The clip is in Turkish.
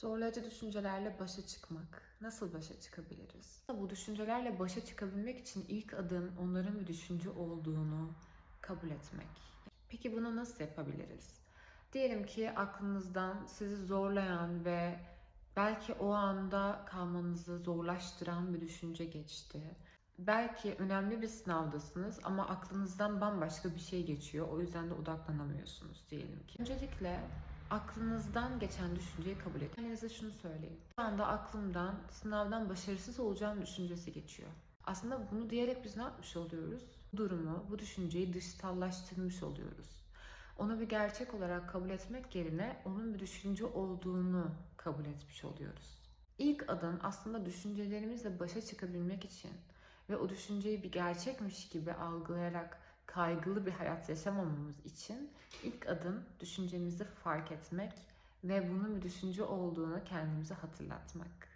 Zorlayıcı düşüncelerle başa çıkmak. Nasıl başa çıkabiliriz? Bu düşüncelerle başa çıkabilmek için ilk adım onların bir düşünce olduğunu kabul etmek. Peki bunu nasıl yapabiliriz? Diyelim ki aklınızdan sizi zorlayan ve belki o anda kalmanızı zorlaştıran bir düşünce geçti. Belki önemli bir sınavdasınız ama aklınızdan bambaşka bir şey geçiyor. O yüzden de odaklanamıyorsunuz diyelim ki. Öncelikle aklınızdan geçen düşünceyi kabul edin. Kendinize şunu söyleyin. Şu anda aklımdan sınavdan başarısız olacağım düşüncesi geçiyor. Aslında bunu diyerek biz ne yapmış oluyoruz? Bu durumu, bu düşünceyi dışsallaştırmış oluyoruz. Onu bir gerçek olarak kabul etmek yerine onun bir düşünce olduğunu kabul etmiş oluyoruz. İlk adım aslında düşüncelerimizle başa çıkabilmek için ve o düşünceyi bir gerçekmiş gibi algılayarak kaygılı bir hayat yaşamamamız için ilk adım düşüncemizi fark etmek ve bunun bir düşünce olduğunu kendimize hatırlatmak.